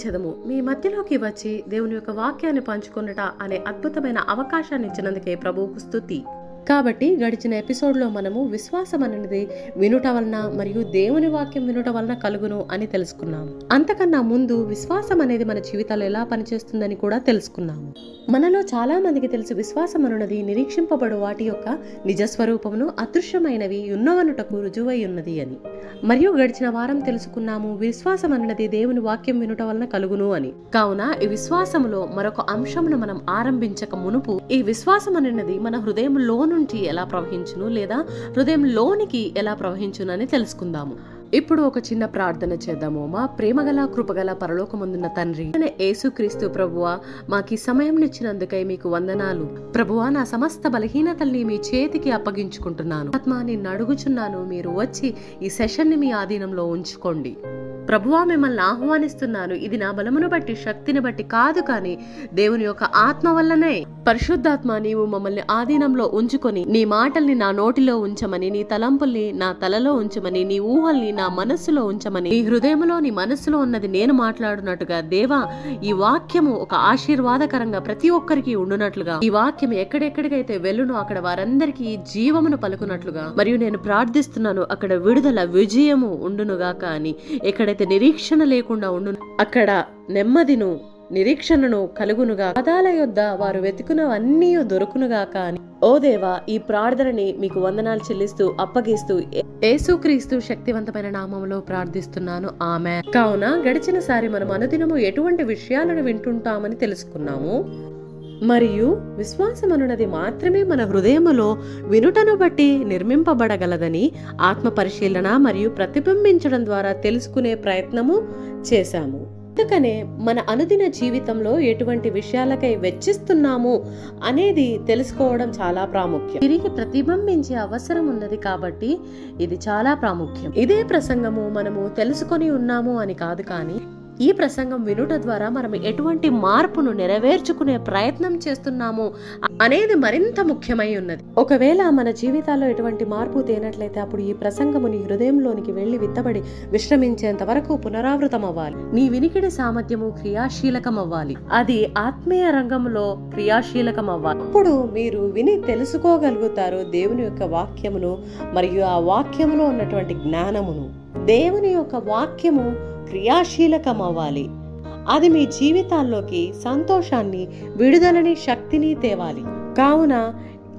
స్తుతించదము మీ మధ్యలోకి వచ్చి దేవుని యొక్క వాక్యాన్ని పంచుకొనుట అనే అద్భుతమైన అవకాశాన్ని ఇచ్చినందుకే ప్రభువుకు స్థుతి కాబట్టి గడిచిన ఎపిసోడ్లో మనము విశ్వాసం అనేది వినుట వలన మరియు దేవుని వాక్యం వినుట వలన కలుగును అని తెలుసుకున్నాము అంతకన్నా ముందు విశ్వాసం అనేది మన జీవితాలు ఎలా పనిచేస్తుందని కూడా తెలుసుకున్నాము. మనలో చాలా మందికి తెలుసు విశ్వాసం అనున్నది నిరీక్షింపబడు వాటి యొక్క నిజస్వరూపమును అదృశ్యమైనవి ఉన్నవనుటకు రుజువై ఉన్నది అని. మరియు గడిచిన వారం తెలుసుకున్నాము విశ్వాసం అన్నది దేవుని వాక్యం వినుట వలన కలుగును అని. కావున ఈ విశ్వాసములో మరొక అంశమును మనం ఆరంభించక మునుపు ఈ విశ్వాసం అన్నది మన హృదయంలో నుండి ఎలా ప్రవహించును లేదా హృదయం లోనికి ఎలా ప్రవహించును అని తెలుసుకుందాము. ఇప్పుడు ఒక చిన్న ప్రార్థన చేద్దాము మా ప్రేమగల కృపగల పరలోకముందున్న తండ్రి యేసుక్రీస్తు ప్రభువా మాకి సమయం ఇచ్చినందుకై మీకు వందనాలు. ప్రభువా నా సమస్త బలహీనతల్ని మీ చేతికి అప్పగించుకుంటున్నాను. ఆత్మ నిన్ను అడుగుచున్నాను. మీరు వచ్చి ఈ సెషన్ని మీ ఆధీనంలో ఉంచుకోండి. ప్రభువా మిమ్మల్ని ఆహ్వానిస్తున్నాను. ఇది నా బలమును బట్టి శక్తిని బట్టి కాదు కానీ దేవుని యొక్క ఆత్మ వల్లనే. పరిశుద్ధాత్మ నీవు మమ్మల్ని ఆధీనంలో ఉంచుకొని నీ మాటల్ని నా నోటిలో ఉంచమని నీ తలంపుల్ని నా తలలో ఉంచమని నీ ఊహల్ని నా మనస్సులో ఉంచమని నీ హృదయంలో నీ మనస్సులో ఉన్నది నేను మాట్లాడునట్టుగా దేవా ఈ వాక్యము ఒక ఆశీర్వాదకరంగా ప్రతి ఒక్కరికి ఉండునట్లుగా. ఈ వాక్యం ఎక్కడెక్కడికైతే వెళ్ళునో అక్కడ వారందరికీ జీవమును పలుకున్నట్లుగా మరియు నేను ప్రార్థిస్తున్నాను అక్కడ విడుదల విజయము ఉండునుగా కానీ ఎక్కడ ఎక్కడైతే నిరీక్షణ లేకుండా ఉండును అక్కడ నెమ్మదిను నిరీక్షణను కలుగునుగా. పదాల యొద్ద వారు వెతుకునవన్నీ దొరుకునుగాక అని ఓ దేవా ఈ ప్రార్థనని మీకు వందనాలు చెల్లిస్తూ అప్పగిస్తూ ఏసుక్రీస్తు శక్తివంతమైన నామములో ప్రార్థిస్తున్నాను. ఆమె కావున గడిచిన సారి మనం అనుదినము ఎటువంటి విషయాలను వింటుంటామని తెలుసుకున్నాము. మరియు విశ్వాసం అనున్నది మాత్రమే మన హృదయములో వినుటను బట్టి నిర్మింపబడగలదని ఆత్మ పరిశీలన మరియు ప్రతిబింబించడం ద్వారా తెలుసుకునే ప్రయత్నము చేశాము. అందుకనే మన అనుదిన జీవితంలో ఎటువంటి విషయాలకై వెచ్చిస్తున్నాము అనేది తెలుసుకోవడం చాలా ప్రాముఖ్యం. తిరిగి ప్రతిబింబించే అవసరం ఉన్నది కాబట్టి ఇది చాలా ప్రాముఖ్యం. ఇదే ప్రసంగము మనము తెలుసుకొని ఉన్నాము అని కాదు కానీ ఈ ప్రసంగం వినుట ద్వారా మనం ఎటువంటి మార్పును నెరవేర్చుకునే ప్రయత్నం చేస్తున్నాము అనేది మరింత ముఖ్యమై ఉన్నది. ఒకవేళ మన జీవితాల్లో ఎటువంటి మార్పు తేనట్లయితే అప్పుడు ఈ ప్రసంగముని హృదయంలోనికి వెళ్ళి విత్తబడి విశ్రమించేంత వరకు పునరావృతం అవ్వాలి నీ వినికిడి సామర్థ్యము క్రియాశీలకం అవ్వాలి అది ఆత్మీయ రంగంలో క్రియాశీలకం అవ్వాలి అప్పుడు మీరు విని తెలుసుకోగలుగుతారు దేవుని యొక్క వాక్యమును మరియు ఆ వాక్యములో ఉన్నటువంటి జ్ఞానమును. దేవుని యొక్క వాక్యము క్రియాశీలకం అవ్వాలి అది మీ జీవితాల్లోకి సంతోషాన్ని విడుదలని శక్తిని తేవాలి. కావున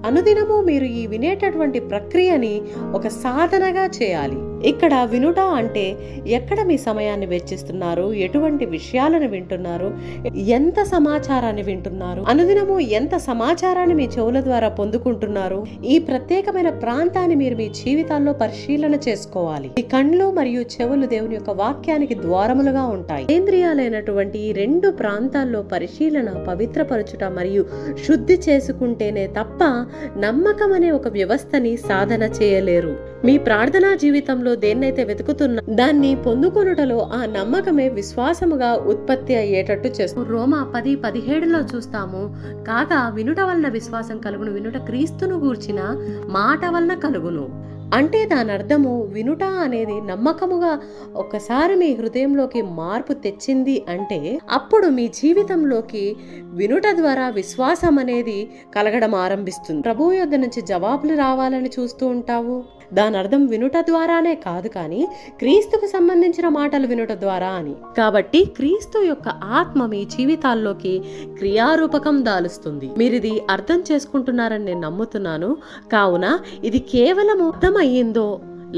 అనుదినము మీరు ఈ వినేటటువంటి ప్రక్రియని ఒక సాధనగా చేయాలి. ఇక్కడ వినుట అంటే ఎక్కడ మీ సమయాన్ని వెచ్చిస్తున్నారు? ఎటువంటి విషయాలను వింటున్నారు? ఎంత సమాచారాన్ని వింటున్నారు? అనుదినము ఎంత సమాచారాన్ని మీ చెవుల ద్వారా పొందుకుంటున్నారు? ఈ ప్రత్యేకమైన ప్రాంతాన్ని మీరు మీ జీవితాల్లో పరిశీలన చేసుకోవాలి. ఈ కండ్లు మరియు చెవులు దేవుని యొక్క వాక్యానికి ద్వారములుగా ఉంటాయి. కేంద్రియాలైనటువంటి ఈ రెండు ప్రాంతాల్లో పరిశీలన పవిత్రపరచుట మరియు శుద్ధి చేసుకుంటేనే తప్ప నమ్మకం అనే ఒక వ్యవస్థని సాధన చేయలేరు. మీ ప్రార్థనా జీవితంలో దేన్నైతే వెతుకుతున్నా దాన్ని పొందుకొనుటలో ఆ నమ్మకమే విశ్వాసముగా ఉత్పత్తి అయ్యేటట్టు చేస్తుంది. రోమా పది పదిహేడులో చూస్తాము కాగా వినుట వలన విశ్వాసం కలుగును వినుట క్రీస్తును గూర్చిన మాట వలన కలుగును. అంటే దాని అర్థము వినుట అనేది నమ్మకముగా ఒకసారి మీ హృదయంలోకి మార్పు తెచ్చింది అంటే అప్పుడు మీ జీవితంలోకి వినుట ద్వారా విశ్వాసం అనేది కలగడం ఆరంభిస్తుంది. ప్రభు యొద్ద నుంచి జవాబులు రావాలని చూస్తూ ఉంటావు? దాని అర్థం వినుట ద్వారానే కాదు కానీ క్రీస్తుకు సంబంధించిన మాటలు వినుట ద్వారా అని. కాబట్టి క్రీస్తు యొక్క ఆత్మ మీ జీవితాల్లోకి క్రియారూపకం దాలుస్తుంది. మీరు ఇది అర్థం చేసుకుంటున్నారని నేను నమ్ముతున్నాను. కావున ఇది కేవలం అర్థమయ్యిందో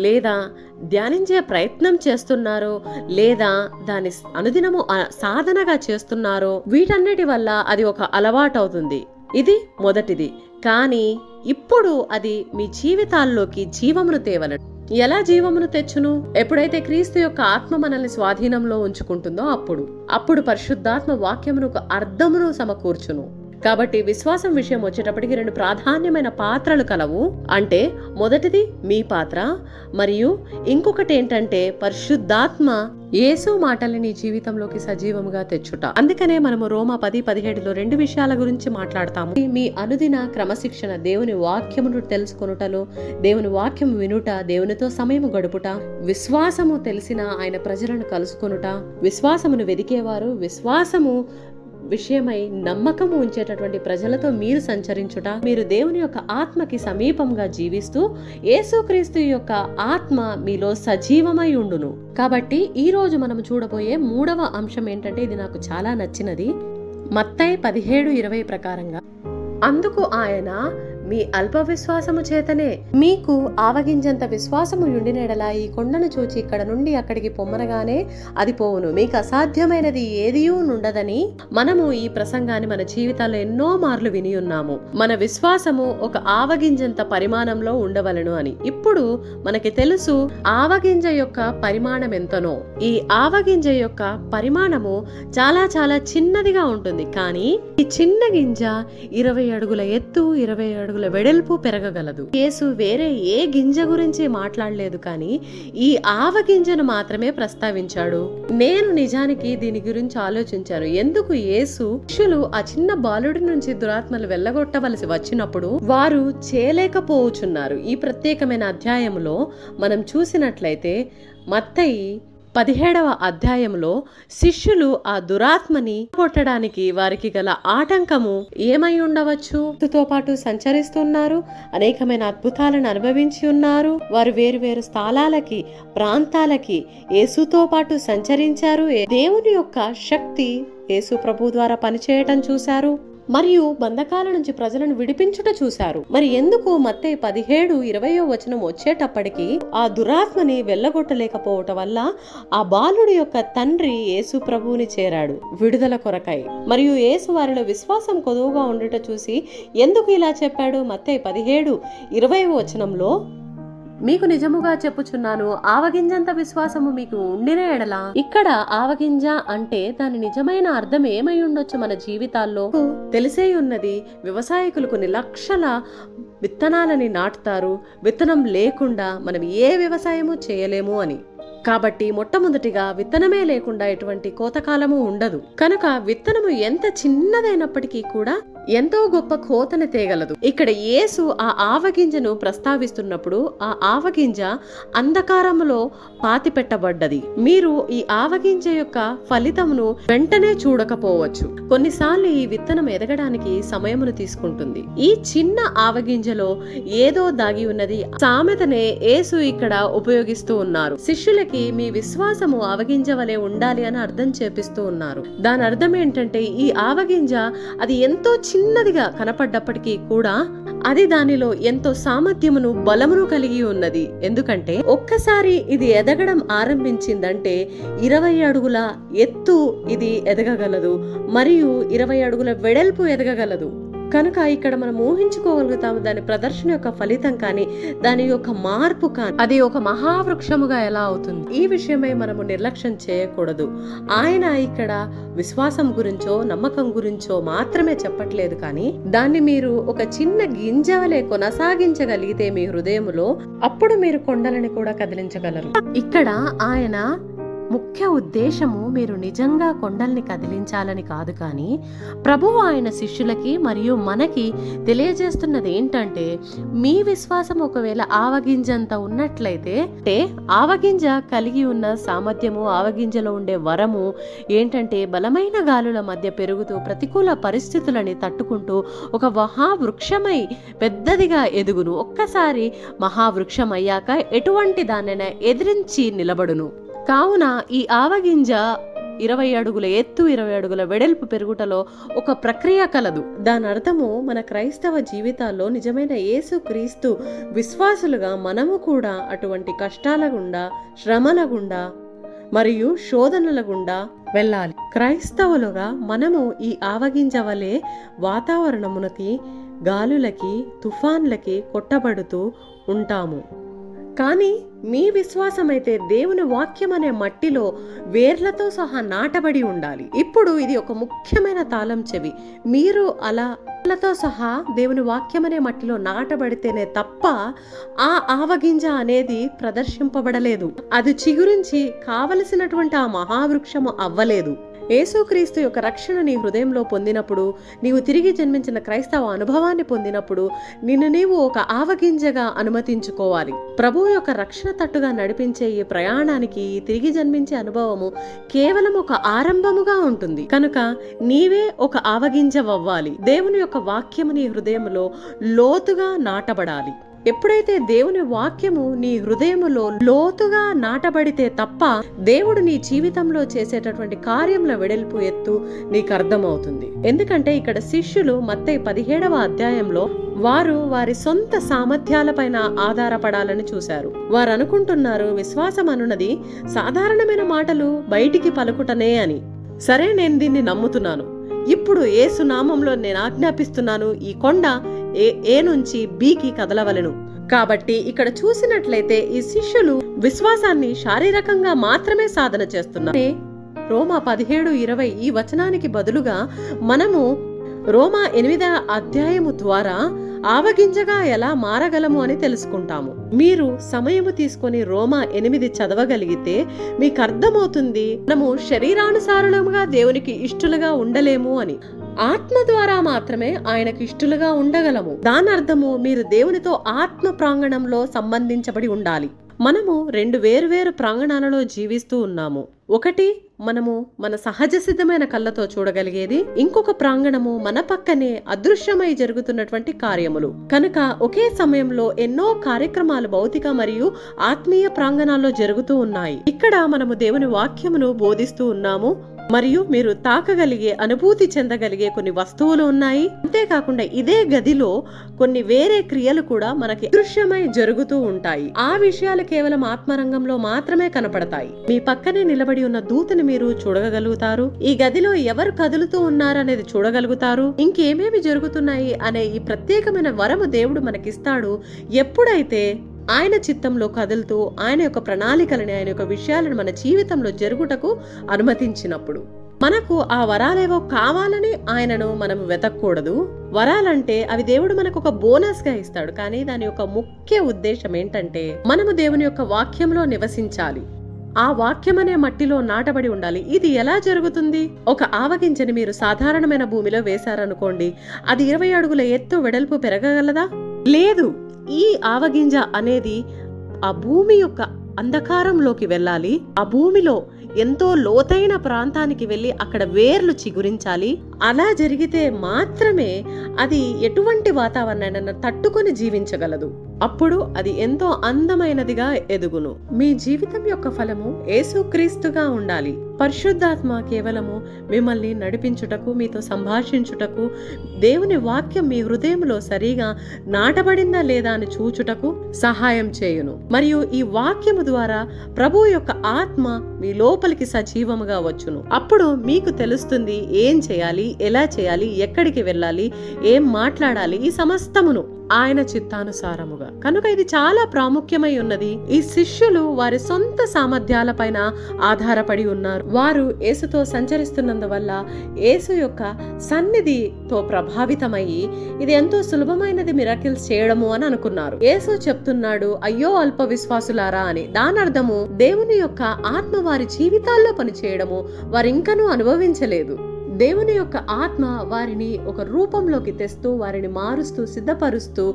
లేదా ధ్యానించే ప్రయత్నం చేస్తున్నారో లేదా దాని అనుదినము సాధనగా చేస్తున్నారో వీటన్నిటి వల్ల అది ఒక అలవాటు అవుతుంది ఇది మొదటిది. కానీ ఇప్పుడు అది మీ జీవితాల్లోకి జీవమును తేవలడు ఎలా జీవమును తెచ్చును? ఎప్పుడైతే క్రీస్తు యొక్క ఆత్మ మనల్ని స్వాధీనంలో ఉంచుకుంటుందో అప్పుడు. అప్పుడు పరిశుద్ధాత్మ వాక్యమును ఒక అర్థమును సమకూర్చును. కాబట్టి విశ్వాసం విషయం వచ్చేటప్పటికి రెండు ప్రాధాన్యమైన పాత్రలు కలవు. అంటే మొదటిది మీ పాత్ర మరియు ఇంకొకటి ఏంటంటే పరిశుద్ధాత్మ యేసు మాటల్ని నీ జీవితంలోకి సజీవముగా తెచ్చుట. అందుకనే మనము రోమా పది పదిహేడులో రెండు విషయాల గురించి మాట్లాడతాము. మీ అనుదిన క్రమశిక్షణ దేవుని వాక్యమును తెలుసుకొనుటలో దేవుని వాక్యం వినుట దేవునితో సమయం గడుపుట విశ్వాసము తెలిసిన ఆయన ప్రజలను కలుసుకొనుట విశ్వాసమును వెదికేవారు విశ్వాసము విషయమై నమ్మకము ఉంచేటటువంటి ప్రజలతో మీరు సంచరించుట మీరు దేవుని యొక్క ఆత్మకి సమీపంగా జీవిస్తూ యేసుక్రీస్తు యొక్క ఆత్మ మీలో సజీవమై ఉండును. కాబట్టి ఈ రోజు మనం చూడబోయే మూడవ అంశం ఏంటంటే ఇది నాకు చాలా నచ్చినది. మత్తై పదిహేడు ఇరవై ప్రకారంగా అందుకు ఆయన మీ అల్ప విశ్వాసము చేతనే మీకు ఆవగింజంత విశ్వాసము ఉండినెడలా ఈ కొండను చూచి ఇక్కడ నుండి అక్కడికి పొమ్మనగానే అది పోవును. మీకు అసాధ్యమైనది ఏదియూ నుండదని మనము ఈ ప్రసంగాన్ని మన జీవితాల్లో ఎన్నో మార్లు విని ఉన్నాము. మన విశ్వాసము ఒక ఆవగింజంత పరిమాణంలో ఉండవలను అని. ఇప్పుడు మనకి తెలుసు ఆవగింజ యొక్క పరిమాణం ఎంతనో ఈ ఆవగింజ యొక్క పరిమాణము చాలా చాలా చిన్నదిగా ఉంటుంది. కానీ ఈ చిన్న గింజ ఇరవై అడుగుల ఎత్తు ఇరవై అడుగుల వెడల్పు పెరగగలదు. యేసు వేరే ఏ గింజ గురించి మాట్లాడలేదు కానీ ఈ ఆవ గింజను మాత్రమే ప్రస్తావించాడు. నేను నిజానికి దీని గురించి ఆలోచించాను. ఎందుకు యేసు శిష్యులు ఆ చిన్న బాలుడి నుంచి దురాత్మలు వెళ్ళగొట్టవలసి వచ్చినప్పుడు వారు చేయలేకపోవచ్చున్నారు. ఈ ప్రత్యేకమైన అధ్యాయంలో మనం చూసినట్లయితే మత్తయి పదిహేడవ అధ్యాయంలో శిష్యులు ఆ దురాత్మని కొట్టడానికి వారికి గల ఆటంకము ఏమై ఉండవచ్చు? తో పాటు సంచరిస్తున్నారు అనేకమైన అద్భుతాలను అనుభవించి ఉన్నారు. వారు వేరు వేరు స్థలాలకి ప్రాంతాలకి యేసుతో పాటు సంచరించారు. దేవుని యొక్క శక్తి యేసు ప్రభు ద్వారా పనిచేయటం చూశారు. మరియు బంధకాల నుంచి ప్రజలను విడిపించుట చూశారు. మరి ఎందుకు మత్తే పదిహేడు ఇరవయో వచనం వచ్చేటప్పటికి ఆ దురాత్మని వెళ్ళగొట్టలేకపోవటం వల్ల ఆ బాలుడి యొక్క తండ్రి యేసు ప్రభువుని చేరాడు విడుదల కొరకై. మరియు యేసు వారిలో విశ్వాసం కొదువుగా ఉండుట చూసి ఎందుకు ఇలా చెప్పాడు? మత్తే పదిహేడు ఇరవై వచనంలో మీకు నిజముగా చెప్పుచున్నాను ఆవగింజంత విశ్వాసము మీకు ఉండిన ఎడల. ఇక్కడ ఆవగింజ అంటే దాని నిజమైన అర్థం ఏమై ఉండొచ్చు మన జీవితాల్లో? తెలిసే ఉన్నది వ్యవసాయకులు కొన్ని లక్షల విత్తనాలని నాటుతారు విత్తనం లేకుండా మనం ఏ వ్యవసాయము చేయలేము అని. కాబట్టి మొట్టమొదటిగా విత్తనమే లేకుండా ఎటువంటి కోతకాలము ఉండదు. కనుక విత్తనము ఎంత చిన్నదైనప్పటికీ కూడా ఎంతో గొప్ప కోతను తేగలదు. ఇక్కడ యేసు ఆ ఆవగింజను ప్రస్తావిస్తున్నప్పుడు ఆ ఆవగింజ అంధకారములో పాతిపెట్టబడ్డది. మీరు ఈ ఆవగింజ యొక్క ఫలితమును వెంటనే చూడకపోవచ్చు. కొన్నిసార్లు ఈ విత్తనం ఎదగడానికి సమయమును తీసుకుంటుంది. ఈ చిన్న ఆవగింజలో ఏదో దాగి ఉన్నది. సామెతనే యేసు ఇక్కడ ఉపయోగిస్తూ ఉన్నారు. శిష్యులకి మీ విశ్వాసము ఆవగింజ వలె ఉండాలి అని అర్థం చేపిస్తూ ఉన్నారు. దాని అర్థం ఏంటంటే ఈ ఆవగింజ అది ఎంతో చిన్నదిగా కనపడ్డప్పటికీ కూడా అది దానిలో ఎంతో సామర్థ్యమును బలమును కలిగి ఉన్నది. ఎందుకంటే ఒక్కసారి ఇది ఎదగడం ఆరంభించిందంటే ఇరవై అడుగుల ఎత్తు ఇది ఎదగగలదు. మరియు ఇరవై అడుగుల వెడల్పు ఎదగగలదు. కనుక ఇక్కడ మనం ఊహించుకోగలుగుతాము దాని ప్రదర్శన యొక్క ఫలితం కానీ దాని యొక్క మార్పు కానీ అది ఒక మహావృక్షముగా ఎలా అవుతుంది? ఈ విషయమై మనము నిర్లక్ష్యం చేయకూడదు. ఆయన ఇక్కడ విశ్వాసం గురించో నమ్మకం గురించో మాత్రమే చెప్పట్లేదు కానీ దాన్ని మీరు ఒక చిన్న గింజవలే కొనసాగించగలిగితే మీ హృదయములో అప్పుడు మీరు కొండలని కూడా కదిలించగలరు. ఇక్కడ ఆయన ముఖ్య ఉద్దేశము మీరు నిజంగా కొండల్ని కదిలించాలని కాదు కానీ ప్రభువు ఆయన శిష్యులకి మరియు మనకి తెలియజేస్తున్నది ఏంటంటే మీ విశ్వాసం ఒకవేళ ఆవగింజంత ఉన్నట్లయితే అంటే ఆవగింజ కలిగి ఉన్న సామర్థ్యము ఆవగింజలో ఉండే వరము ఏంటంటే బలమైన గాలుల మధ్య పెరుగుతూ ప్రతికూల పరిస్థితులని తట్టుకుంటూ ఒక మహావృక్షమై పెద్దదిగా ఎదుగును. ఒక్కసారి మహావృక్షం అయ్యాక ఎటువంటి దానైనా ఎదిరించి నిలబడును. కావున ఈ ఆవగింజ ఇరవై అడుగుల ఎత్తు ఇరవై అడుగుల వెడల్పు పెరుగుటలో ఒక ప్రక్రియ కలదు. దాని అర్థము మన క్రైస్తవ జీవితాల్లో నిజమైన యేసు క్రీస్తు విశ్వాసులుగా మనము కూడా అటువంటి కష్టాల గుండా శ్రమల గుండా మరియు శోధనల గుండా వెళ్ళాలి. క్రైస్తవులుగా మనము ఈ ఆవగింజ వలె వాతావరణమునకి గాలులకి తుఫాన్లకి కొట్టబడుతూ ఉంటాము. కానీ మీ విశ్వాసం అయితే దేవుని వాక్యం అనే మట్టిలో వేర్లతో సహా నాటబడి ఉండాలి. ఇప్పుడు ఇది ఒక ముఖ్యమైన తాళం చెవి. మీరు అలా వేర్లతో సహా దేవుని వాక్యం అనే మట్టిలో నాటబడితేనే తప్ప ఆ ఆవగింజ అనేది ప్రదర్శింపబడలేదు. అది చిగురించి కావలసినటువంటి ఆ మహావృక్షము అవ్వలేదు. యేసుక్రీస్తు యొక్క రక్షణ నీ హృదయంలో పొందినప్పుడు నీవు తిరిగి జన్మించిన క్రైస్తవ అనుభవాన్ని పొందినప్పుడు నిన్ను నీవు ఒక ఆవగింజగా అనుమతించుకోవాలి. ప్రభు యొక్క రక్షణ తట్టుగా నడిపించే ఈ ప్రయాణానికి తిరిగి జన్మించే అనుభవము కేవలం ఒక ఆరంభముగా ఉంటుంది. కనుక నీవే ఒక ఆవగింజవవ్వాలి. దేవుని యొక్క వాక్యము నీ హృదయంలో లోతుగా నాటబడాలి. ఎప్పుడైతే దేవుని వాక్యము నీ హృదయములో లోతుగా నాటబడితే తప్ప దేవుడు నీ జీవితంలో చేసేటటువంటి కార్యముల వెడల్పు ఎత్తు నీకు అర్థమవుతుంది. ఎందుకంటే ఇక్కడ శిష్యులు మత్తయి పదిహేడవ అధ్యాయంలో వారు వారి సొంత సామర్థ్యాలపైన ఆధారపడాలని చూశారు. వారు అనుకుంటున్నారు విశ్వాసం అనున్నది సాధారణమైన మాటలు బయటికి పలుకుటనే అని. సరే నేను దీన్ని నమ్ముతున్నాను. ఇప్పుడు ఏసు నామంలో నేను ఆజ్ఞాపిస్తున్నాను ఈ కొండ ఏ ఏ నుంచి బికి కదలవలెను. కాబట్టి ఇక్కడ చూసినట్లయితే ఈ శిష్యులు విశ్వాసాన్ని శారీరకంగా మాత్రమే సాధన చేస్తున్నారు. రోమా పదిహేడు ఇరవై ఈ వచనానికి బదులుగా మనము రోమా ఎనిమిదవ అధ్యాయము ద్వారా ఆవగింజగా ఎలా మారగలము అని తెలుసుకుంటాము. మీరు సమయము తీసుకొని రోమా ఎనిమిది చదవగలిగితే మీకు అర్థమవుతుంది మనము శరీరానుసారులముగా దేవునికి ఇష్టలుగా ఉండలేము అని. ఆత్మ ద్వారా మాత్రమే ఆయనకు ఇష్టలుగా ఉండగలము. దాని అర్థము మీరు దేవునితో ఆత్మ ప్రాంగణంలో సంబంధించబడి ఉండాలి. మనము రెండు వేరువేరు ప్రాంగణాలలో జీవిస్తూ ఉన్నాము. ఒకటి మనము మన సహజ సిద్ధమైన కళ్ళతో చూడగలిగేది ఇంకొక ప్రాంగణము మన పక్కనే అదృశ్యమై జరుగుతున్నటువంటి కార్యములు. కనుక ఒకే సమయంలో ఎన్నో కార్యక్రమాలు భౌతిక మరియు ఆత్మీయ ప్రాంగణాల్లో జరుగుతూ ఉన్నాయి. ఇక్కడ మనము దేవుని వాక్యమును బోధిస్తూ ఉన్నాము. మరియు మీరు తాకగలిగే అనుభూతి చెందగలిగే కొన్ని వస్తువులు ఉన్నాయి. అంతేకాకుండా ఇదే గదిలో కొన్ని వేరే క్రియలు కూడా మనకి దృశ్యమై జరుగుతూ ఉంటాయి. ఆ విషయాలు కేవలం ఆత్మరంగంలో మాత్రమే కనపడతాయి. మీ పక్కనే నిలబడి ఉన్న దూతని మీరు చూడగలుగుతారు. ఈ గదిలో ఎవరు కదులుతూ ఉన్నారనేది చూడగలుగుతారు. ఇంకేమేమి జరుగుతున్నాయి అనే ఈ ప్రత్యేకమైన వరము దేవుడు మనకిస్తాడు. ఎప్పుడైతే ఆయన చిత్తంలో కదులుతూ ఆయన యొక్క ప్రణాళికలని ఆయన యొక్క విషయాలను మన జీవితంలో జరుగుటకు అనుమతించినప్పుడు మనకు ఆ వరాలేవో కావాలని ఆయనను మనం వెతకూడదు. వరాలంటే అవి దేవుడు మనకు ఒక బోనస్గా ఇస్తాడు. కానీ దాని యొక్క ముఖ్య ఉద్దేశం ఏంటంటే మనము దేవుని యొక్క వాక్యంలో నివసించాలి. ఆ వాక్యం అనే మట్టిలో నాటబడి ఉండాలి. ఇది ఎలా జరుగుతుంది? ఒక ఆవగింజని మీరు సాధారణమైన భూమిలో వేశారనుకోండి. అది ఇరవై అడుగుల ఎత్తు వెడల్పు పెరగగలదా? లేదు ఈ ఆవగింజ అనేది ఆ భూమి యొక్క అంధకారంలోకి వెళ్ళాలి. ఆ భూమిలో ఎంతో లోతైన ప్రాంతానికి వెళ్ళి అక్కడ వేర్లు చిగురించాలి. అలా జరిగితే మాత్రమే అది ఎటువంటి వాతావరణాన్ని తట్టుకొని జీవించగలదు. అప్పుడు అది ఎంతో అందమైనదిగా ఎదుగును. మీ జీవితం యొక్క ఫలము ఏసుక్రీస్తుగా ఉండాలి. పరిశుద్ధాత్మ కేవలము మిమ్మల్ని నడిపించుటకు మీతో సంభాషించుటకు దేవుని వాక్యం మీ హృదయంలో సరిగా నాటబడిందా లేదా అని చూచుటకు సహాయం చేయును. మరియు ఈ వాక్యము ద్వారా ప్రభు యొక్క ఆత్మ మీ లోపలికి సజీవముగా వచ్చును. అప్పుడు మీకు తెలుస్తుంది ఏం చేయాలి ఎలా చేయాలి? ఎక్కడికి వెళ్ళాలి? ఏం మాట్లాడాలి? ఈ సమస్తమును ఆయన చిత్తానుసారముగా. కనుక ఇది చాలా ప్రాముఖ్యమై ఉన్నది. ఈ శిష్యులు వారి సొంత సామర్థ్యాలపైన ఆధారపడి ఉన్నారు. వారు యేసుతో సంచరిస్తున్నందువల్ల యేసు యొక్క సన్నిధితో ప్రభావితమయ్యి ఇది ఎంతో సులభమైనది మిరాకిల్స్ చేయడము అని అనుకున్నారు. యేసు చెప్తున్నాడు అయ్యో అల్ప విశ్వాసులారా అని. దానర్థము దేవుని యొక్క ఆత్మ వారి జీవితాల్లో పనిచేయడము వారింకనూ అనుభవించలేదు. దేవుని యొక్క ఆత్మ వారిని ఒక రూపంలోకి తెస్తూ వారిని మారుస్తూ సిద్ధపరుస్తూ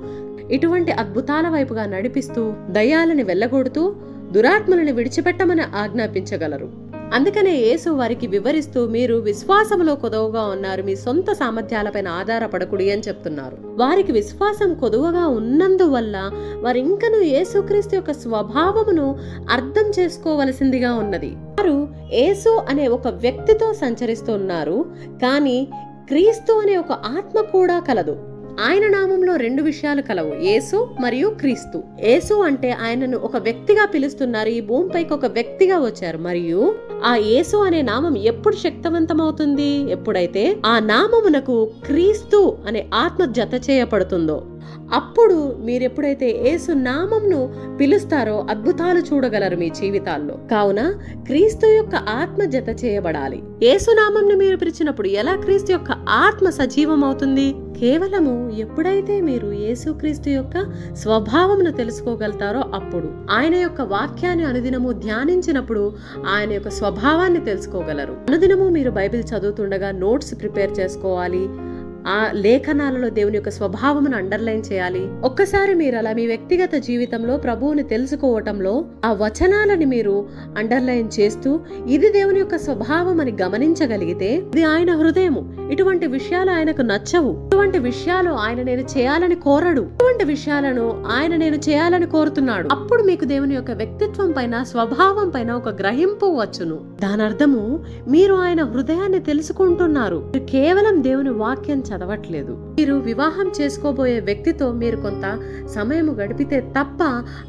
ఇటువంటి అద్భుతాల వైపుగా నడిపిస్తూ దయ్యాలని వెళ్ళగొడుతూ దురాత్మలను విడిచిపెట్టమని ఆజ్ఞాపించగలరు. అందుకనే యేసు వారికి వివరిస్తూ మీరు విశ్వాసంలో కొదవగా ఉన్నారు మీ సొంత సామర్థ్యాలపైన ఆధారపడకుడి అని చెప్తున్నారు. వారికి విశ్వాసం కొదువగా ఉన్నందువల్ల వారు ఇంకను యేసుక్రీస్తు యొక్క స్వభావమును అర్థం చేసుకోవలసిందిగా ఉన్నది. వారు యేసు అనే ఒక వ్యక్తితో సంచరిస్తున్నారు కానీ క్రీస్తు అనే ఒక ఆత్మ కూడా కలదు. ఆయన నామంలో రెండు విషయాలు కలవు యేసు మరియు క్రీస్తు. యేసు అంటే ఆయనను ఒక వ్యక్తిగా పిలుస్తున్నారు ఈ భూమిపైకి ఒక వ్యక్తిగా వచ్చారు. మరియు ఆ యేసు అనే నామం ఎప్పుడు శక్తివంతమవుతుంది? ఎప్పుడైతే ఆ నామమునకు క్రీస్తు అనే ఆత్మ జత చేయబడుతుందో. అప్పుడు మీరు ఎప్పుడైతే యేసు నామంను పిలుస్తారో అద్భుతాలు చూడగలరు మీ జీవితాల్లో. కావున క్రీస్తు యొక్క ఆత్మ జత చేయబడాలి. ఏసునామంను మీరు పిలిచినప్పుడు ఎలా క్రీస్తు యొక్క ఆత్మ సజీవం అవుతుంది కేవలము ఎప్పుడైతే మీరు యేసుక్రీస్తు యొక్క స్వభావమును తెలుసుకోగలుగుతారో అప్పుడు ఆయన యొక్క వాక్యాన్ని అనుదినము ధ్యానించినప్పుడు ఆయన యొక్క స్వభావాన్ని తెలుసుకోగలరు. అనుదినము మీరు బైబిల్ చదువుతుండగా నోట్స్ ప్రిపేర్ చేసుకోవాలి. ఆ లేఖనాలలో దేవుని యొక్క స్వభావమును అండర్లైన్ చేయాలి. ఒక్కసారి మీరు అలా మీ వ్యక్తిగత జీవితంలో ప్రభువుని తెలుసుకోవటంలో ఆ వచనాలని మీరు అండర్లైన్ చేస్తూ ఇది దేవుని యొక్క స్వభావం అని గమనించగలిగితే ఇది ఆయన హృదయము. ఇటువంటి విషయాలు ఆయనకు నచ్చవు. ఇటువంటి విషయాలు ఆయన నేను చేయాలని కోరడు. ఇటువంటి విషయాలను ఆయన నేను చేయాలని కోరుతున్నాడు. అప్పుడు మీకు దేవుని యొక్క వ్యక్తిత్వం పైన స్వభావం పైన ఒక గ్రహింపు వచ్చును. దాని అర్థము మీరు ఆయన హృదయాన్ని తెలుసుకుంటున్నారు. కేవలం దేవుని వాక్యం చదవట్లేదు. మీరు వివాహం చేసుకోబోయే వ్యక్తితో మీరు కొంత సమయం గడిపితే తప్ప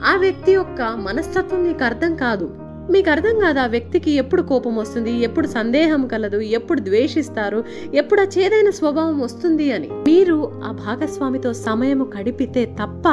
ఆ వ్యక్తి యొక్క మనస్తత్వం మీకు అర్థం కాదు. మీకు అర్థం కాదు ఆ వ్యక్తికి ఎప్పుడు కోపం వస్తుంది ఎప్పుడు సందేహం కలదు ఎప్పుడు ద్వేషిస్తారు ఎప్పుడు ఆ చేదైన స్వభావం వస్తుంది అని. మీరు ఆ భాగస్వామితో సమయం గడిపితే తప్ప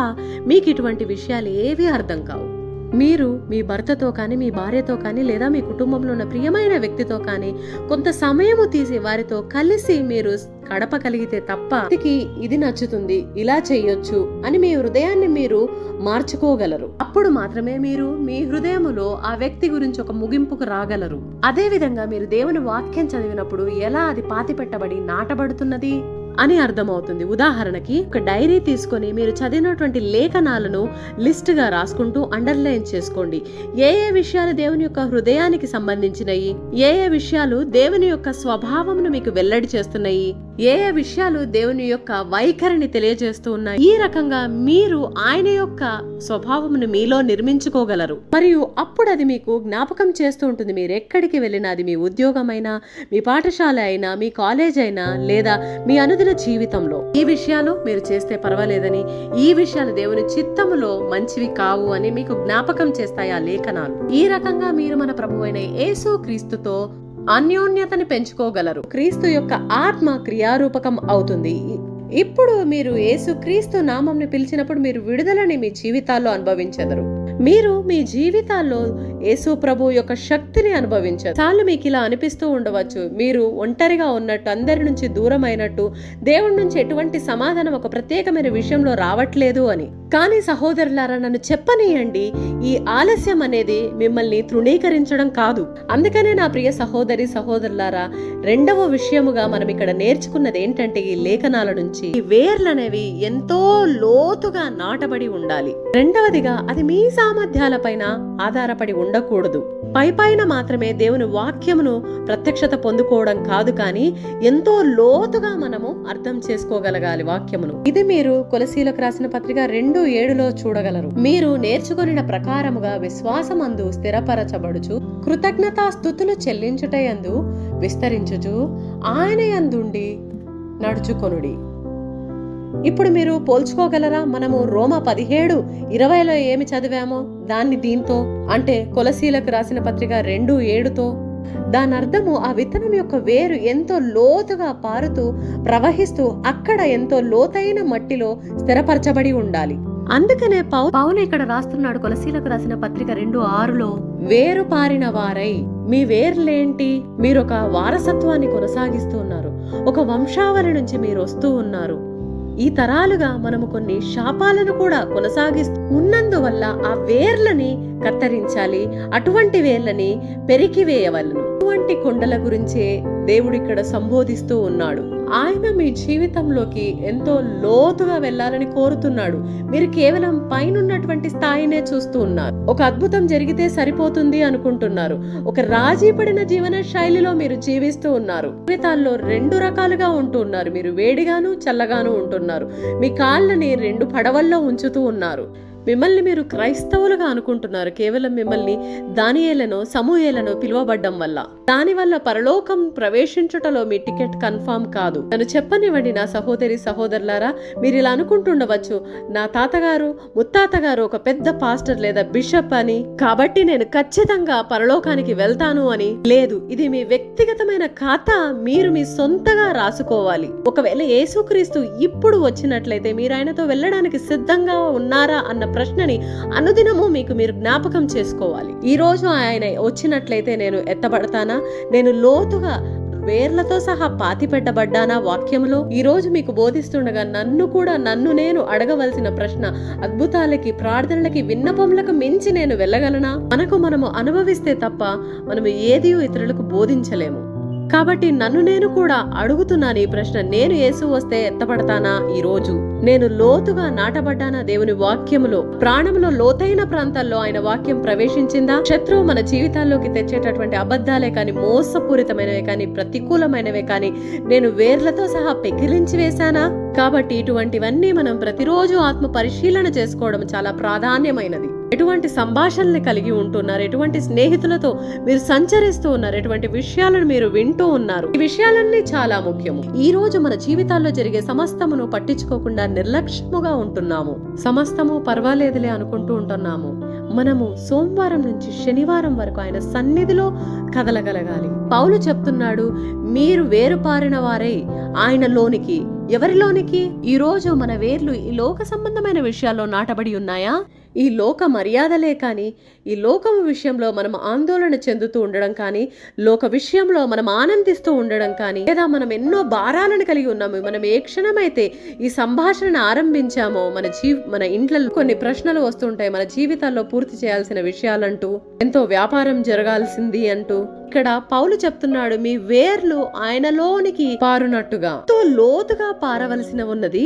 మీకు ఇటువంటి విషయాలు ఏవి అర్థం కావు. మీరు మీ భర్తతో కానీ మీ భార్యతో కానీ లేదా మీ కుటుంబంలో ఉన్న ప్రియమైన వ్యక్తితో కానీ కొంత సమయము తీసి వారితో కలిసి మీరు గడపగలిగితే తప్ప ఇది నచ్చుతుంది ఇలా చేయొచ్చు అని మీ హృదయాన్ని మీరు మార్చుకోగలరు. అప్పుడు మాత్రమే మీరు మీ హృదయములో ఆ వ్యక్తి గురించి ఒక ముగింపుకు రాగలరు. అదే విధంగా మీరు దేవుని వాక్యం చదివినప్పుడు ఎలా అది పాతిపెట్టబడి నాటబడుతున్నది? అని అర్థమవుతుంది. ఉదాహరణకి ఒక డైరీ తీసుకొని మీరు చదివినటువంటి లేఖనాలను లిస్ట్గా రాసుకుంటూ అండర్లైన్ చేసుకోండి. ఏ ఏ విషయాలు దేవుని యొక్క హృదయానికి సంబంధించినవి ఏ ఏ విషయాలు దేవుని యొక్క స్వభావంను మీకు వెల్లడి చేస్తున్నాయి? ఏ ఏ విషయాలు దేవుని యొక్క వైఖరిని తెలియజేస్తూ ఉన్నాయి? ఈ రకంగా మీరు ఆయన యొక్క స్వభావమును మీలో నిర్మించుకోగలరు. మరియు అప్పుడు అది మీకు జ్ఞాపకం చేస్తూ ఉంటుంది. మీరు ఎక్కడికి వెళ్ళినా అది మీ ఉద్యోగమైనా మీ పాఠశాల అయినా మీ కాలేజ్ అయినా లేదా మీ అనుదిన జీవితంలో ఈ విషయాలు మీరు చేస్తే పర్వాలేదని ఈ విషయాలు దేవుని చిత్తములో మంచివి కావు అని మీకు జ్ఞాపకం చేస్తాయి ఆ లేఖనాలు. ఈ రకంగా మీరు మన ప్రభువైన యేసు క్రీస్తుతో అన్యోన్యతని పెంచుకోగలరు. క్రీస్తు యొక్క ఆత్మ క్రియారూపకం అవుతుంది. ఇప్పుడు మీరు యేసు క్రీస్తు నామంని పిలిచినప్పుడు మీరు విడుదలని మీ జీవితాల్లో అనుభవించెదరు. మీరు మీ జీవితాల్లో యేసు ప్రభు యొక్క శక్తిని అనుభవించారు. చాలు మీకు ఇలా అనిపిస్తూ ఉండవచ్చు. మీరు ఒంటరిగా ఉన్నట్టు అందరి నుంచి దూరం అయినట్టు దేవుడి నుంచి ఎటువంటి సమాధానం ఒక ప్రత్యేకమైన విషయంలో రావట్లేదు అని. కానీ సహోదరులారా నన్ను చెప్పనీయండి. ఈ ఆలస్యం అనేది మిమ్మల్ని తృణీకరించడం కాదు. అందుకనే నా ప్రియ సహోదరి సహోదరులారా రెండవ విషయముగా మనం ఇక్కడ నేర్చుకున్నది ఏంటంటే ఈ లేఖనాల నుంచి ఈ వేర్లు అనేవి ఎంతో లోతుగా నాటబడి ఉండాలి. రెండవదిగా అది మీ సామర్థ్యాలపైన ఆధారపడి ఉండకూడదు. పైపైన మాత్రమే దేవుని వాక్యమును ప్రత్యక్షత పొందుకోవడం కాదు కానీ ఎంతో లోతుగా మనము అర్థం చేసుకోగలగాలి వాక్యమును. ఇది మీరు కొలసీలకు రాసిన పత్రిక రెండు ఏడులో చూడగలరు. మీరు నేర్చుకొనిన ప్రకారముగా విశ్వాసమందు స్థిరపరచబడుచు కృతజ్ఞతా స్థుతులు చెల్లించుటయందు విస్తరించుచు ఆయన యందుండి నడుచుకొనుడి. ఇప్పుడు మీరు పోల్చుకోగలరా? మనము రోమ పదిహేడు ఇరవైలో ఏమి చదివామో? దాన్ని దీంతో అంటే కొలసీలకు రాసిన పత్రిక రెండు ఏడుతో దాని అర్థము ఆ విత్తనం యొక్క వేరు ఎంతో లోతుగా పారుతూ ప్రవహిస్తూ అక్కడ ఎంతో లోతైన మట్టిలో స్థిరపరచబడి ఉండాలి. అందుకనే పౌ పౌలు ఇక్కడ రాస్తున్నాడు కొలసీలకు రాసిన పత్రిక రెండు ఆరులో వేరు పారిన వారై మీ వేర్లేంటి? మీరు ఒక వారసత్వాన్ని కొనసాగిస్తూ ఉన్నారు. ఒక వంశావళి నుంచి మీరు వస్తూ ఉన్నారు. ఈ తరాలుగా మనము కొన్ని శాపాలను కూడా కొనసాగిస్తూ ఉన్నందువల్ల ఆ వేర్లని కత్తిరించాలి అటువంటి వేర్లని పెరికివేయవలను. అటువంటి కొండల గురించే దేవుడు ఇక్కడ సంబోధిస్తూ ఉన్నాడు. ఆయన మీ జీవితంలోకి ఎంతో లోతుగా వెళ్ళాలని కోరుతున్నాడు. మీరు కేవలం పైనున్నటువంటి స్థాయినే చూస్తూ ఉన్నారు. ఒక అద్భుతం జరిగితే సరిపోతుంది అనుకుంటున్నారు. ఒక రాజీ పడిన జీవన శైలిలో మీరు జీవిస్తూ ఉన్నారు. జీవితాల్లో రెండు రకాలుగా ఉంటూ ఉన్నారు. మీరు వేడిగాను చల్లగాను ఉంటున్నారు. మీ కాళ్ళని రెండు పడవల్లో ఉంచుతూ ఉన్నారు. మిమ్మల్ని మీరు క్రైస్తవులుగా అనుకుంటున్నారు. కేవలం మిమ్మల్ని దానియేలను సమూయేలను పిలువబడ్డం వల్ల. దానివల్ల పరలోకం ప్రవేశించుటలో మీ టికెట్ కన్ఫామ్ కాదు. నన్ను చెప్పనివ్వండి నా సహోదరి సహోదరులారా. మీరు ఇలా అనుకుంటుండవచ్చు. నా తాతగారు ముత్తాతగారు ఒక పెద్ద పాస్టర్ లేదా బిషప్ అని. కాబట్టి నేను ఖచ్చితంగా పరలోకానికి వెళ్తాను అని. లేదు ఇది మీ వ్యక్తిగతమైన ఖాతా మీరు మీ సొంతగా రాసుకోవాలి. ఒకవేళ యేసుక్రీస్తు ఇప్పుడు వచ్చినట్లయితే మీరు ఆయనతో వెళ్ళడానికి సిద్ధంగా ఉన్నారా అన్న ప్రశ్నని అనుదినము మీకు మీరు జ్ఞాపకం చేసుకోవాలి. ఈ రోజు ఆయన వచ్చినట్లయితే నేను ఎత్తబడతానా? నేను లోతుగా వేర్లతో సహా పాతి పెట్టబడ్డానా వాక్యములో? ఈ రోజు మీకు బోధిస్తుండగా నన్ను కూడా నన్ను నేను అడగవలసిన ప్రశ్న అద్భుతాలకి ప్రార్థనలకి విన్నపములకు మించి నేను వెళ్ళగలనా? మనకు మనము అనుభవిస్తే తప్ప మనము ఏది ఇతరులకు బోధించలేము. కాబట్టి నన్ను నేను కూడా అడుగుతున్నాను ఈ ప్రశ్న. నేను యేసు వస్తే ఎత్తపడతానా ఈ రోజు నేను లోతుగా నాటబడ్డానా దేవుని వాక్యములో? ప్రాణంలో లోతైన ప్రాంతాల్లో ఆయన వాక్యం ప్రవేశించిందా? శత్రువు మన జీవితాల్లోకి తెచ్చేటటువంటి అబద్ధాలే కానీ మోసపూరితమైనవే కానీ ప్రతికూలమైనవే కానీ నేను వేర్లతో సహా పెకిలించి వేశానా? కాబట్టి ఇటువంటివన్నీ మనం ప్రతిరోజు ఆత్మ పరిశీలన చేసుకోవడం చాలా ప్రాధాన్యమైనది. ఎటువంటి సంభాషణల్ని కలిగి ఉంటున్నారు? ఎటువంటి స్నేహితులతో మీరు సంచరిస్తూ ఉన్నారు? ఎటువంటి విషయాలను మీరు వింటూ ఉన్నారు? ఈ విషయాలన్నీ చాలా ముఖ్యము. ఈ రోజు మన జీవితాల్లో జరిగే సమస్తమును పట్టించుకోకుండా నిర్లక్ష్యముగా ఉంటున్నాము. సమస్తము పర్వాలేదులే అనుకుంటూ ఉంటున్నాము. మనము సోమవారం నుంచి శనివారం వరకు ఆయన సన్నిధిలో కదలగలగాలి. పౌలు చెప్తున్నాడు మీరు వేరుపారిన వారై ఆయనలోనికి ఎవరిలోనికి? ఈ రోజు మన వేర్లు ఈ లోక సంబంధమైన విషయాల్లో నాటబడి ఉన్నాయా? ఈ లోక మర్యాదలే కానీ ఈ లోకము విషయంలో మనం ఆందోళన చెందుతూ ఉండడం కానీ లోక విషయంలో మనం ఆనందిస్తూ ఉండడం కానీ లేదా మనం ఎన్నో భారాలను కలిగి ఉన్నాము మనం ఏ క్షణమైతే ఈ సంభాషణను ఆరంభించామో మన జీ మన ఇంట్లో కొన్ని ప్రశ్నలు వస్తుంటాయి మన జీవితాల్లో పూర్తి చేయాల్సిన విషయాలంటూ ఎంతో వ్యాపారం జరగాల్సింది అంటూ ఇక్కడ పౌలు చెప్తున్నాడు మీ వేర్లు ఆయనలోనికి పారునట్టుగా. ఎంతో లోతుగా పారవలసిన ఉన్నది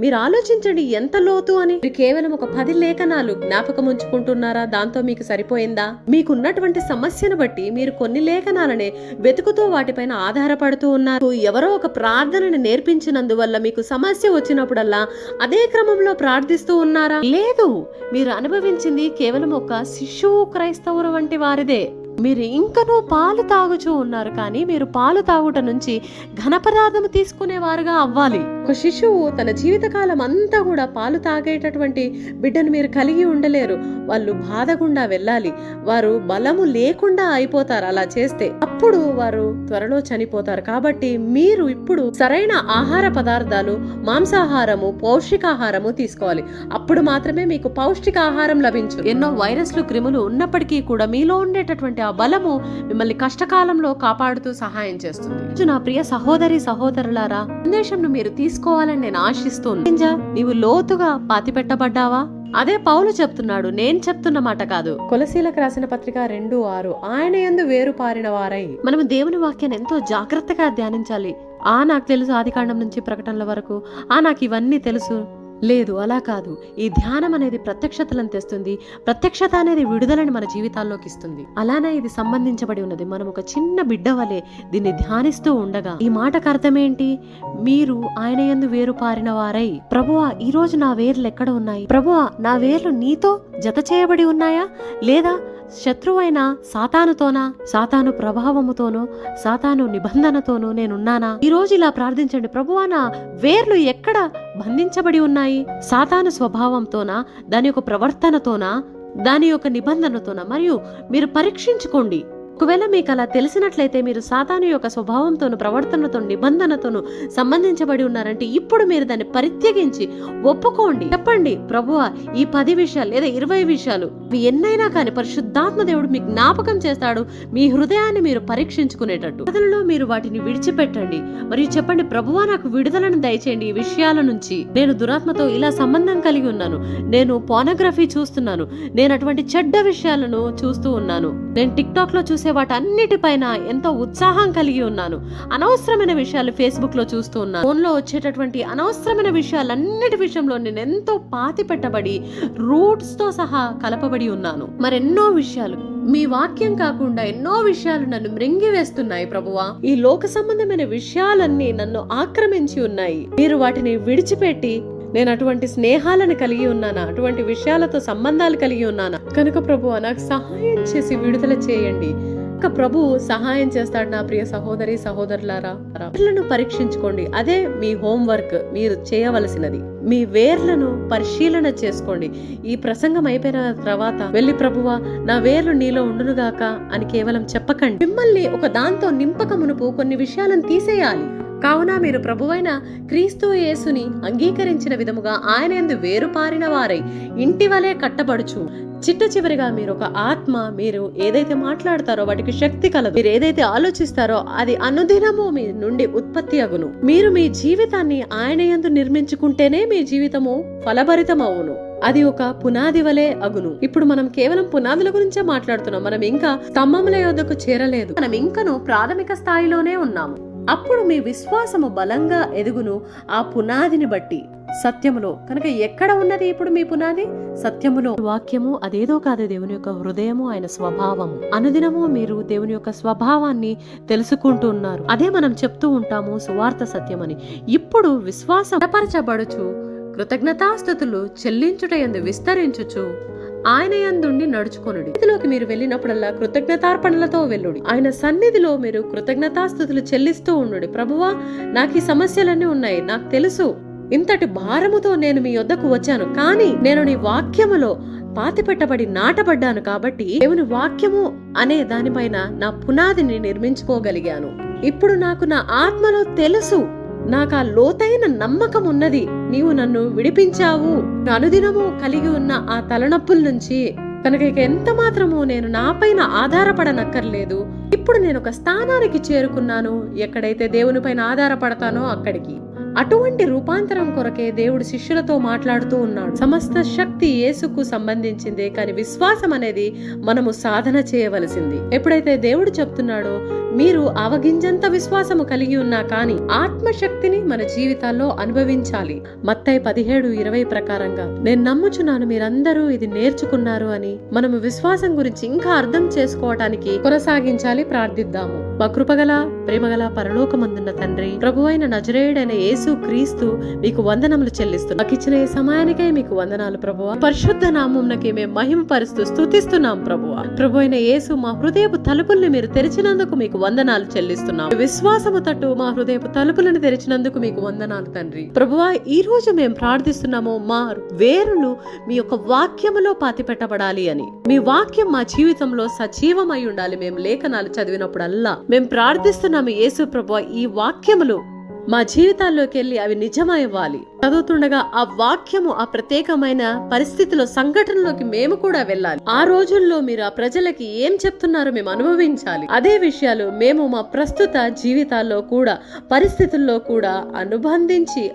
మీరు ఆలోచించండి ఎంత లోతు అని. మీరు కేవలం ఒక పది లేఖనాలు జ్ఞాపకం ఉంచుకుంటున్నారా? దాంతో మీకు సరిపోయిందా? మీకున్నటువంటి సమస్యను బట్టి మీరు కొన్ని లేఖనాలనే వెతుకుతూ వాటిపైన ఆధారపడుతూ ఉన్నారు. ఎవరో ఒక ప్రార్థనని నేర్పించినందువల్ల మీకు సమస్య వచ్చినప్పుడల్లా అదే క్రమంలో ప్రార్థిస్తూ ఉన్నారా? లేదు మీరు అనుభవించింది కేవలం ఒక శిశువు క్రైస్తవుల వంటి వారిదే. మీరు ఇంకనూ పాలు తాగుచూ ఉన్నారు కానీ మీరు పాలు తాగుట నుంచి ఘనపదార్థము తీసుకునేవారుగా అవ్వాలి. ఒక శిశువు తన జీవితకాలం అంతా కూడా పాలు తాగేటటువంటి బిడ్డను మీరు కలిగి ఉండలేరు. వాళ్ళు బాధకుండా వెళ్ళాలి. వారు బలము లేకుండా అయిపోతారు అలా చేస్తే. అప్పుడు వారు త్వరలో చనిపోతారు. కాబట్టి మీరు ఇప్పుడు సరైన ఆహార పదార్థాలు మాంసాహారము పౌష్టికాహారము తీసుకోవాలి. అప్పుడు మాత్రమే మీకు పౌష్టికాహారం లభించు. ఎన్నో వైరస్లు క్రిములు ఉన్నప్పటికీ కూడా మీలో ఉండేటటువంటి ఆ బలము మిమ్మల్ని కష్టకాలంలో కాపాడుతూ సహాయం చేస్తుంది. నా ప్రియ సహోదరి సహోదరులారా సందేశంను మీరు తీసుకోవాలని నేను ఆశిస్తున్నాను నీవు లోతుగా పాతిపెట్టబడ్డావా అదే పౌలు చెప్తున్నాడు నేను చెప్తున్న మాట కాదు. కొలసీలకు రాసిన పత్రిక రెండు ఆరు ఆయన ఎందు వేరు పారిన వారై. మనం దేవుని వాక్యాన్ని ఎంతో జాగ్రత్తగా ధ్యానించాలి. ఆ నాకు తెలుసు ఆదికాండం నుంచి ప్రకటనల వరకు. ఆ నాకు ఇవన్నీ తెలుసు. లేదు అలా కాదు. ఈ ధ్యానం అనేది ప్రత్యక్షతలను తెస్తుంది. ప్రత్యక్షత అనేది విడుదలని మన జీవితాల్లోకి ఇస్తుంది. అలానే ఇది సంబంధించబడి ఉన్నది. మనం ఒక చిన్న బిడ్డ వలె దీన్ని ధ్యానిస్తూ ఉండగా ఈ మాటకు అర్థమేంటి? మీరు ఆయన ఎందు వేరు పారిన వారై ప్రభువా ఈ రోజు నా వేర్లు ఎక్కడ ఉన్నాయి? ప్రభువా నా వేర్లు నీతో జత చేయబడి ఉన్నాయా? లేదా శత్రువైన సాతానుతోనా సాతాను ప్రభావముతోనో సాతాను నిబంధనతోనో నేనున్నానా? ఈ రోజు ఇలా ప్రార్థించండి. ప్రభువా నా వేర్లు ఎక్కడ బంధించబడి ఉన్నాయి? సాతాను స్వభావంతోనా దాని యొక్క ప్రవర్తనతోనా దాని యొక్క నిబంధనతోనా? మరియు మీరు పరీక్షించుకోండి. ఒకవేళ మీకు అలా తెలిసినట్లయితే మీరు సాతాను యొక్క స్వభావంతోను ప్రవర్తనతో నిబంధనతోను సంబంధించబడి ఉన్నారంటే ఇప్పుడు మీరు దాన్ని పరిత్యగించి ఒప్పుకోండి. చెప్పండి ప్రభువా ఈ పది విషయాలు లేదా ఇరవై విషయాలు ఇవి ఎన్నైనా కానీ పరిశుద్ధాత్మ దేవుడు మీకు జ్ఞాపకం చేస్తాడు మీ హృదయాన్ని మీరు పరీక్షించుకునేటట్టు. కథలలో మీరు వాటిని విడిచిపెట్టండి. మరియు చెప్పండి ప్రభువా నాకు విడుదలను దయచేయండి ఈ విషయాల నుంచి. నేను దురాత్మతో ఇలా సంబంధం కలిగి ఉన్నాను. నేను పోనోగ్రఫీ చూస్తున్నాను. నేను అటువంటి చెడ్డ విషయాలను చూస్తూ ఉన్నాను. నేను టిక్ టాక్లో చూసి వాటన్నిటిపైన ఎంతో ఉత్సాహం కలిగి ఉన్నాను. అనవసరమైన విషయాలు ఫేస్బుక్లో చూస్తూ ఉన్నాను ఫోన్లో వచ్చేటటువంటి అనవసరమైన విషయాలన్నిటి విషయంలో నేను ఎంతో పాతి పెట్టబడి రూట్స్తో సహా కలపబడి ఉన్నాను. మరెన్నో విషయాలు మీ వాక్యం కాకుండా ఎన్నో విషయాలు నన్ను మృంగివేస్తున్నాయి ప్రభువా. ఈ లోక సంబంధమైన విషయాలన్నీ నన్ను ఆక్రమించి ఉన్నాయి. మీరు వాటిని విడిచిపెట్టి నేను అటువంటి స్నేహాలను కలిగి ఉన్నానా? అటువంటి విషయాలతో సంబంధాలు కలిగి ఉన్నానా? కనుక ప్రభు నాకు సహాయం చేసి విడుదల చేయండి. యొక్క ప్రభు సహాయం చేస్తాడు నా ప్రియ సహోదరి సహోదరులారా? వేర్లను పరీక్షించుకోండి. అదే మీ హోంవర్క్ మీరు చేయవలసినది. మీ వేర్లను పరిశీలన చేసుకోండి. ఈ ప్రసంగం అయిపోయిన తర్వాత వెళ్ళి ప్రభువా నా వేర్లు నీలో ఉండునుగాక అని కేవలం చెప్పకండి. మిమ్మల్ని ఒక దాంతో నింపక మునుపు కొన్ని విషయాలను తీసేయాలి. కావున మీరు ప్రభువైన క్రీస్తు యేసుని అంగీకరించిన విధముగా ఆయన ఎందు వేరుపారిన వారై ఇంటి వలె కట్టబడుచు. చిట్ట చివరిగా మీరు ఒక ఆత్మ మీరు ఏదైతే మాట్లాడతారో వాటికి శక్తి కలదు. మీరు ఏదైతే ఆలోచిస్తారో అది అనుదినము మీ నుండి ఉత్పత్తి అగును. మీరు మీ జీవితాన్ని ఆయన యందు నిర్మించుకుంటేనే మీ జీవితము ఫలభరితం అవును అది ఒక పునాది వలె అగును. ఇప్పుడు మనం కేవలం పునాదుల గురించే మాట్లాడుతున్నాం. మనం ఇంకా స్తంభముల యొద్దకు చేరలేదు. మనం ఇంకను ప్రాథమిక స్థాయిలోనే ఉన్నాము. అప్పుడు మీ విశ్వాసము బలంగా ఎదుగును ఆ పునాదిని బట్టి. సత్యములో కనుక ఎక్కడ ఉన్నది ఇప్పుడు మీ పునాది? సత్యములో. వాక్యము అదేదో కాదు దేవుని యొక్క హృదయము ఆయన స్వభావము. అనుదినము మీరు దేవుని యొక్క స్వభావాన్ని తెలుసుకుంటూ ఉన్నారు. అదే మనం చెప్తూ ఉంటాము సువార్త సత్యమని. ఇప్పుడు విశ్వాసం బలపరచబడుచు కృతజ్ఞతాస్థుతులు చెల్లించుటయందు విస్తరించుచు ఆయన యందుండి నడుచుకొనుడి. ఇందులోకి మీరు వెళ్ళినప్పుడల్లా కృతజ్ఞతార్పణలతో వెళ్ళుడి. ఆయన సన్నిధిలో మీరు కృతజ్ఞతాస్థుతులు చెల్లిస్తూ ఉండుడి. ప్రభువా నాకు ఈ సమస్యలన్నీ ఉన్నాయి. నాకు తెలుసు. ఇంతటి భారముతో నేను మీ యొద్దకు వచ్చాను. కానీ నేను నీ వాక్యములో పాతిపెట్టబడి నాటబడ్డాను కాబట్టి దేవుని వాక్యము అనే దానిపైన నా పునాదిని నిర్మించుకోగలిగాను. ఇప్పుడు నాకు నా ఆత్మలో తెలుసు. నాకు ఆ లోతైన నమ్మకం ఉన్నది. నీవు నన్ను విడిపించావు. అనుదినము కలిగి ఉన్న ఆ తలనొప్పుల నుంచి కనుక ఇక ఎంత మాత్రము నేను నాపైన ఆధారపడనక్కర్లేదు. ఇప్పుడు నేను ఒక స్థానానికి చేరుకున్నాను. ఎక్కడైతే దేవుని పైన ఆధారపడతానో అక్కడికి. అటువంటి రూపాంతరం కొరకే దేవుడు శిష్యులతో మాట్లాడుతూ ఉన్నాడు. సమస్త శక్తి యేసుకు సంబంధించిందే కానీ విశ్వాసం అనేది మనము సాధన చేయవలసింది. ఎప్పుడైతే దేవుడు చెప్తున్నాడో మీరు అవగింజంత విశ్వాసము కలిగి ఉన్నా కానీ ఆత్మశక్తిని మన జీవితాల్లో అనుభవించాలి. మత్తై పదిహేడు ఇరవై ప్రకారంగా నేను నమ్ముచున్నాను మీరందరూ ఇది నేర్చుకున్నారు అని మనము విశ్వాసం గురించి ఇంకా అర్థం చేసుకోవటానికి కొనసాగించాలి ప్రార్థిద్దాము. మా కృపగల ప్రేమగల పరలోకమందున్న తండ్రి ప్రభు అయిన నజరేయుడైన యేసు క్రీస్తు మీకు వందనములు చెల్లిస్తూ మాకు ఇచ్చిన ఈ సమయానికై మీకు వందనాలు ప్రభువ. పరిశుద్ధ నామంనకి మేము మహిమ పరుస్తూ స్తుతిస్తున్నాం ప్రభువ. ప్రభు అయిన యేసు మా హృదయపు తలుపుల్ని మీరు తెరిచినందుకు మీకు వందనాలు చెల్లిస్తున్నాం. విశ్వాసము తట్టు మా హృదయపు తలుపులను తెరిచినందుకు మీకు వందనాలు తండ్రి. ప్రభువా ఈ రోజు మేము ప్రార్థిస్తున్నాము మా వేరులు మీ యొక్క వాక్యములో పాతిపెట్టబడాలి అని. మీ వాక్యం మా జీవితంలో సజీవమై ఉండాలి. మేము లేఖనాలు చదివినప్పుడల్లా మేము ప్రార్థిస్తున్నాము యేసు ప్రభు ఈ వాక్యములు మా జీవితాల్లోకి వెళ్ళి అవి నిజమైవ్వాలి చదువుతుండగా ఆ వాక్యము ఆ ప్రత్యేకమైన పరిస్థితిలో సంఘటనలోకి మేము కూడా వెళ్ళాలి. ఆ రోజుల్లో మీరు ఆ ప్రజలకి ఏం చెప్తున్నారో మేము అనుభవించాలి. అదే విషయాలు మేము మా ప్రస్తుత జీవితాల్లో కూడా పరిస్థితుల్లో కూడా అనుబంధించి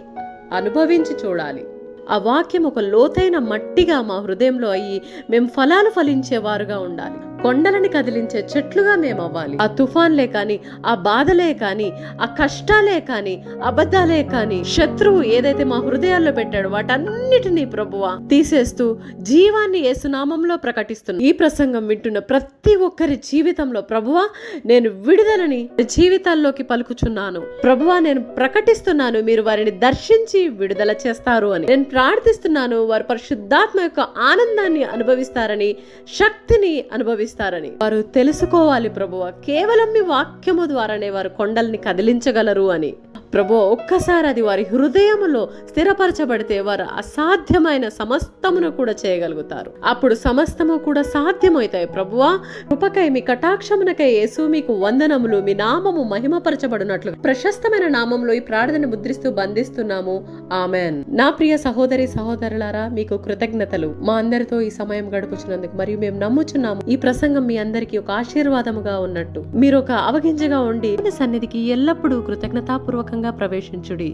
అనుభవించి చూడాలి. ఆ వాక్యం ఒక లోతైన మట్టిగా మా హృదయంలో అయ్యి మేము ఫలాలు ఫలించేవారుగా ఉండాలి. కొండలని కదిలించే చెట్లుగా మేము అవ్వాలి ఆ తుఫాన్లే కాని ఆ బాధలే కాని ఆ కష్టాలే కాని అబద్ధాలే కాని శత్రువు ఏదైతే మా హృదయాల్లో పెట్టాడో వాటన్నిటినీ ప్రభువా తీసేస్తూ జీవాన్ని యేసునామంలో ప్రకటిస్తున్నా. ఈ ప్రసంగం వింటున్న ప్రతి ఒక్కరి జీవితంలో ప్రభువా నేను విడుదలని జీవితాల్లోకి పలుకుచున్నాను. ప్రభువా నేను ప్రకటిస్తున్నాను మీరు వారిని దర్శించి విడుదల చేస్తారు అని. నేను ప్రార్థిస్తున్నాను వారు పరిశుద్ధాత్మ యొక్క ఆనందాన్ని అనుభవిస్తారని శక్తిని అనుభవిస్తారని వారు తెలుసుకోవాలి ప్రభువ కేవలం మీ వాక్యము ద్వారానే వారు కొండల్ని కదిలించగలరు అని. ప్రభు ఒక్కసారి అది వారి హృదయములో స్థిరపరచబడితే వారు అసాధ్యమైన సమస్తమును కూడా చేయగలుగుతారు. అప్పుడు సమస్తము కూడా సాధ్యమవుతాయి ప్రభువా. కృపకై మీ కటాక్షమునకై యేసు మీకు వందనములు మీ నామము మహిమపరచబడినట్లు ప్రశస్తమైన నామంలో ఈ ప్రార్థన ముద్రిస్తూ బంధిస్తున్నాము. ఆమెన్. నా ప్రియ సహోదరి సహోదరులారా మీకు కృతజ్ఞతలు. మా అందరితో ఈ సమయం గడుపుచున్నందుకు మరియు మేము నమ్ముచున్నాము ఈ ప్రసంగం మీ అందరికీ ఒక ఆశీర్వాదముగా ఉన్నట్టు. మీరు ఒక అవగింజగా ఉండి సన్నిధికి ఎల్లప్పుడూ కృతజ్ఞతాపూర్వకంగా ప్రవేశించుడి